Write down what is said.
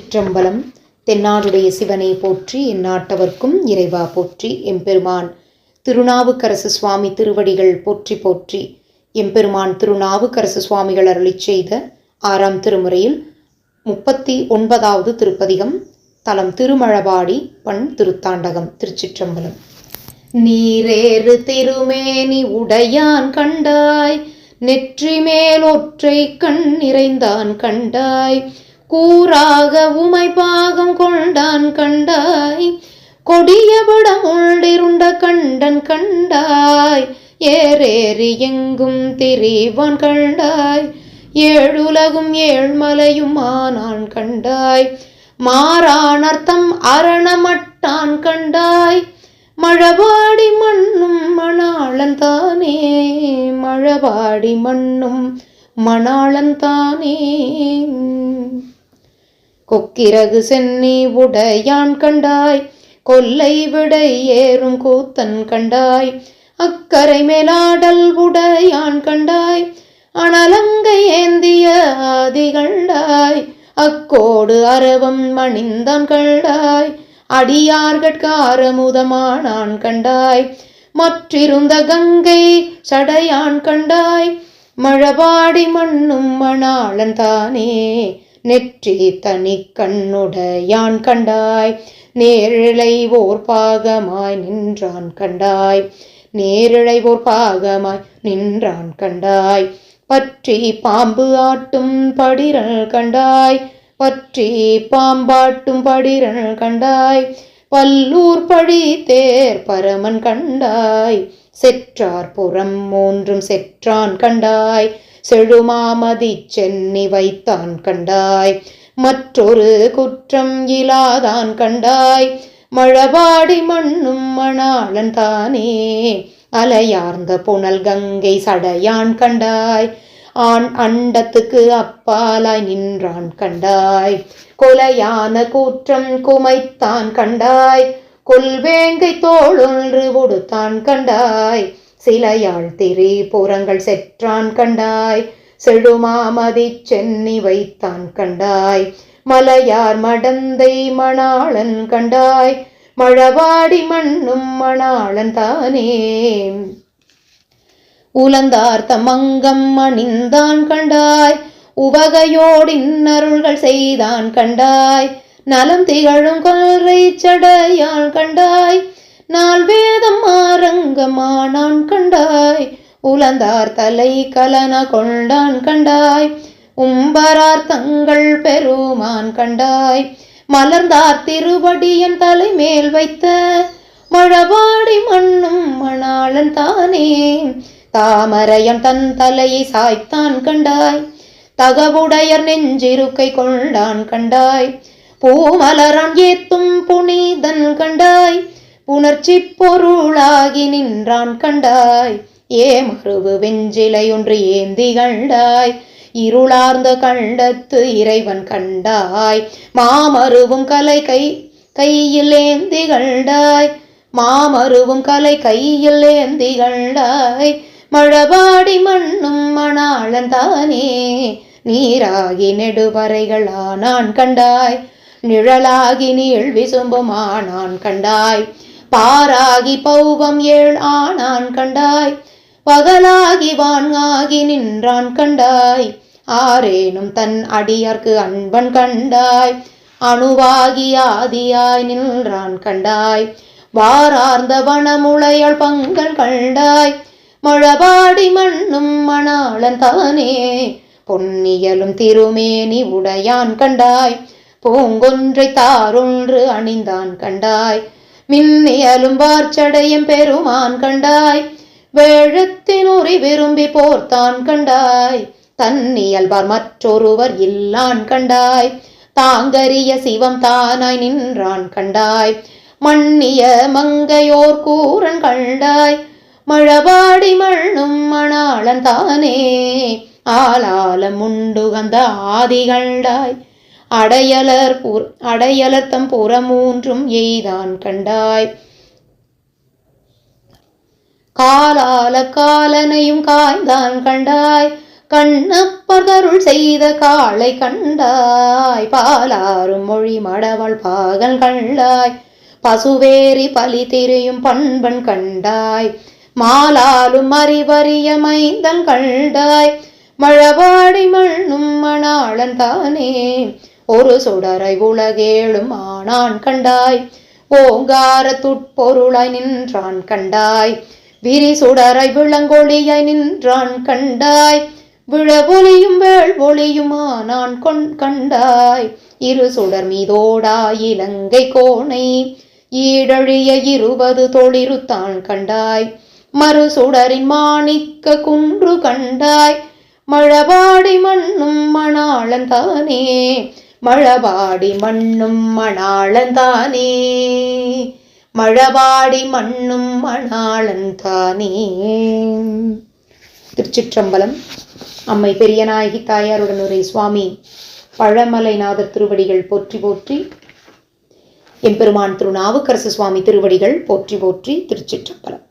சிற்றம்பலம் தென்னாடுடைய சிவனை போற்றி இந்நாட்டவர்க்கும் இறைவா போற்றி எம்பெருமான் திருநாவுக்கரசு சுவாமி திருவடிகள் போற்றி போற்றி எம்பெருமான் திருநாவுக்கரசு சுவாமிகள் அருளி செய்த ஆறாம் திருமுறையில் முப்பத்தி ஒன்பதாவது திருப்பதிகம் தலம் திருமழபாடி பண் திருத்தாண்டகம் திருச்சிற்றம்பலம். நீரேறு திருமேனி உடையான் கண்டாய் நெற்றி மேலொற்றை கண் நிறைந்தான் கண்டாய் கூறாக உமை பாகம் கொண்டான் கண்டாய். கொடிய படம் உள்ளிருண்ட கண்டன் கண்டாய். ஏறேறி எங்கும் திரிவான் கண்டாய். ஏழுலகும் ஏழ்மலையும் ஆனான் கண்டாய். மாறானர்த்தம் அரணமட்டான் கண்டாய். மழபாடி மண்ணும் மணாளன் தானே. மழபாடி மண்ணும் மணாளன் தானே. கொக்கிரகு சென்னி உடையான் கண்டாய் கொல்லை விடை ஏறும் கூத்தன் கண்டாய் அக்கரை மேலாடல் உடையான் கண்டாய் அனலங்கை ஏந்திய ஆதி கண்டாய் அக்கோடு அரவம் மணிந்தான் கண்டாய் அடியார்கட்காரமுதமானான் கண்டாய் மற்றிருந்த கங்கை சடையான் கண்டாய் மழபாடி மண்ணும் மணாளன் தானே நெற்றி தனி கண்ணுடையான் கண்டாய். நேரிழை ஓர் பாகமாய் நின்றான் கண்டாய். நேரிழை ஓர் பாகமாய் நின்றான் கண்டாய். பற்றி பாம்பு ஆட்டும் படிரல் கண்டாய். பற்றி பாம்பாட்டும் படிரல் கண்டாய். பல்லூர் பழி தேர் பரமன் கண்டாய். செற்றார் புறம் மூன்றும் செற்றான் கண்டாய். செழுமாமதி சென்னி வைத்தான் கண்டாய். மற்றொரு குற்றம் இலாதான் கண்டாய். மழபாடி மண்ணும் மணாளன் தானே. அலையார்ந்த புனல் கங்கை சடையான் கண்டாய். ஆண் அண்டத்துக்கு அப்பாலாய் நின்றான் கண்டாய். கொலையான கூற்றம் குமைத்தான் கண்டாய். கொல்வேங்கை தோளொன்று உடுத்தான் கண்டாய். சிலையாள் திரி புறங்கள் செற்றான் கண்டாய். செழுமாமதி சென்னி வைத்தான் கண்டாய். மலையார் மடந்தை மணாளன் கண்டாய். மழவாடி மண்ணும் மணாளன் தானே. உலந்தார் தமங்கம் அணிந்தான் கண்டாய். உவகையோடின்னருள்கள் செய்தான் கண்டாய். நலம் திகழும் கொல்றை சடையால் கண்டாய். நாள் வேதம் ஆரங்கமானான் கண்டாய். உலந்தார் தலை கலன கொண்டான் கண்டாய். உம்பரார் தங்கள் பெருமான் கண்டாய். மலர்ந்தார் திருவடியன் தலை மேல் வைத்த மழபாடி மண்ணும் மணாளன் தானே. தாமரையன் தன் தலையை சாய்த்தான் கண்டாய். தகவுடையர் நெஞ்சிருக்கை கொண்டான் கண்டாய். பூமலரான் ஏத்தும் புனிதன் கண்டாய் புணர்ச்சி பொருளாகி நின்றான் கண்டாய். ஏமருவு வெஞ்சிலை ஒன்று ஏந்தி கண்டாய் இருளார்ந்த கண்டத்து இறைவன் கண்டாய். மாமருவும் கலை கை கையில் ஏந்தி கண்டாய் மாமருவும் கலை கையில் ஏந்தி கண்டாய். மழபாடி மண்ணும் மணாளன் தானே நீராகி நெடுவரைகளானான் கண்டாய். நிழலாகி நீள் விசும்புமானான் கண்டாய். பாராகி பௌவம் ஏழ் ஆனான் கண்டாய். பகலாகி வான்காகி நின்றான் கண்டாய். ஆரேனும் தன் அடியார்க்கு அன்பன் கண்டாய். அணுவாகி ஆதியாய் நின்றான் கண்டாய். வாரார்ந்த வனமுளையாள் பங்கன் கண்டாய். மழபாடி மண்ணும் மணாளன் தானே. பொன்னியலும் திருமேனி உடையான் கண்டாய். பூங்கொன்றை தாரொன்று அணிந்தான் கண்டாய். மின்னியலும் வார்ச்சடையும் பெருமான் கண்டாய். வேழத்தின் உரி விரும்பி போர்த்தான் கண்டாய். தன்னியல்பார் மற்றொருவர் இல்லான் கண்டாய். தாங்கரிய சிவம் தானாய் நின்றான் கண்டாய். மண்ணிய மங்கையோர் கூறன் கண்டாய். மழபாடி மண்ணும் மணாளன் தானே. ஆளாலம் உண்டுகந்த ஆதி கண்டாய். அடையலர் புற அடையலர் தம் புறமூன்றும் எய்தான் கண்டாய். காலால காலனையும் காய்ந்தான் கண்டாய். கண்ணப்பர்கருள் செய்த காளை கண்டாய். பாலாறும் மொழி மடவள் பாகல் கண்டாய். பசுவேரி பலி திரியும் பண்பன் கண்டாய். மாலாலும் அறிவறிய மைந்தன் கண்டாய். மழவாடி மண்ணும் மணாளன் தானே. ஒரு சுடரை உலகேழும் ஆனான் கண்டாய். ஓங்கார துட்பொருளாய் நின்றான் கண்டாய். விரி சுடரை விளங்கொழியாய் நின்றான் கண்டாய். விழவொலியும் வேள் ஒளியுமானான் கொண் கண்டாய். இரு சுடர் மீதோடா இலங்கை கோணை ஈடழிய இருபது தொழிருத்தான் கண்டாய். மறு சுடரின் மாணிக்க குன்று கண்டாய். மழபாடி மண்ணும் மணாளன் தானே. மழபாடி மண்ணும் மணாளந்தானே? மழபாடி மண்ணும் மணாளந்தானே? திருச்சிற்றம்பலம் அம்மை பெரியநாயகி தாயாருடன் உரை சுவாமி பழமலைநாதர் திருவடிகள் போற்றி போற்றி எம்பெருமான் திரு நாவுக்கரசு சுவாமி திருவடிகள் போற்றி போற்றி திருச்சிற்றம்பலம்.